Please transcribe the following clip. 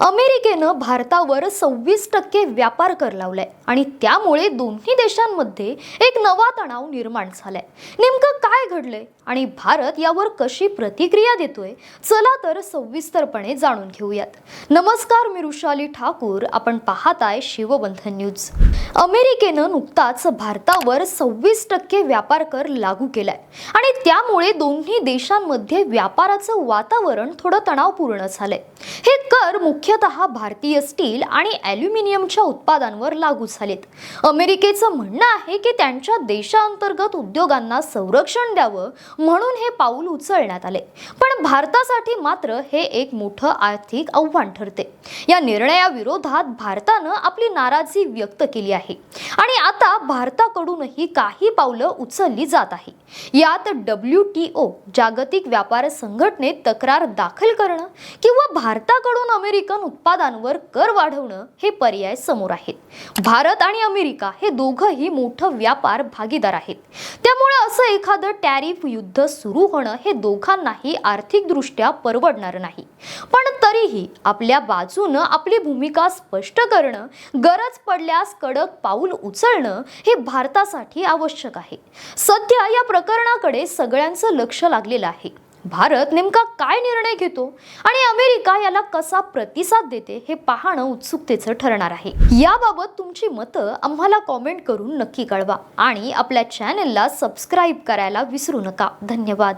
अमेरिकेनं भारतावर सव्वीस टक्के व्यापार कर लावलाय आणि त्यामुळे दोन्ही देशांमध्ये एक नवा तणाव निर्माण झालाय. नेमकं काय घडलंय आणि भारत यावर कशी प्रतिक्रिया देतोय चला तर सविस्तरपणे जाणून घेऊयात. नमस्कार मी रुशाली ठाकूर. आपण पाहताय शिवबंधन न्यूज. अमेरिकेनं नुकताच भारतावर सव्वीस टक्के व्यापार कर लागू केलाय आणि त्यामुळे दोन्ही देशांमध्ये व्यापाराचं वातावरण थोडं तणावपूर्ण झालंय. हे कर मुख्यतः भारतीय स्टील आणि ॲल्युमिनियमच्या उत्पादांवर लागू झालेत. अमेरिकेचं म्हणणं आहे की त्यांच्या देशांतर्गत उद्योगांना संरक्षण द्यावं म्हणून हे पाऊल उचलण्यात आले. पण भारतासाठी मात्र हे एक मोठं आर्थिक आव्हान ठरते. या निर्णयाविरोधात भारतानं आपली नाराजी व्यक्त केली आहे. आणि आता भारताकडूनही काही पावलं उचलली जात आहे. यात डब्ल्यू टी ओ जागतिक व्यापार संघटनेत तक्रार दाखल करणं किंवा भारताकडून अमेरिका अमेरिकन उत्पादनांवर कर वाढवणं हे पर्याय समोर आहेत. भारत आणि अमेरिका हे दोघंही मोठं व्यापार भागीदार आहेत. त्यामुळे असं एखादं टॅरिफ युद्ध सुरू होणं हे दोघांनाही आर्थिकदृष्ट्या परवडणार नाही. पण तरीही आपल्या बाजूनं आपली भूमिका स्पष्ट करणं गरज पडल्यास कडक पाऊल उचलणं हे भारतासाठी आवश्यक आहे. सध्या या प्रकरणाकडे सगळ्यांचं लक्ष लागलेलं आहे. भारत नेमका काय निर्णय घेतो आणि अमेरिका याला कसा प्रतिसाद देते हे पाहणं उत्सुकतेचं ठरणार आहे. याबाबत तुमची मतं आम्हाला कॉमेंट करून नक्की कळवा आणि आपल्या चॅनलला सबस्क्राईब करायला विसरू नका. धन्यवाद.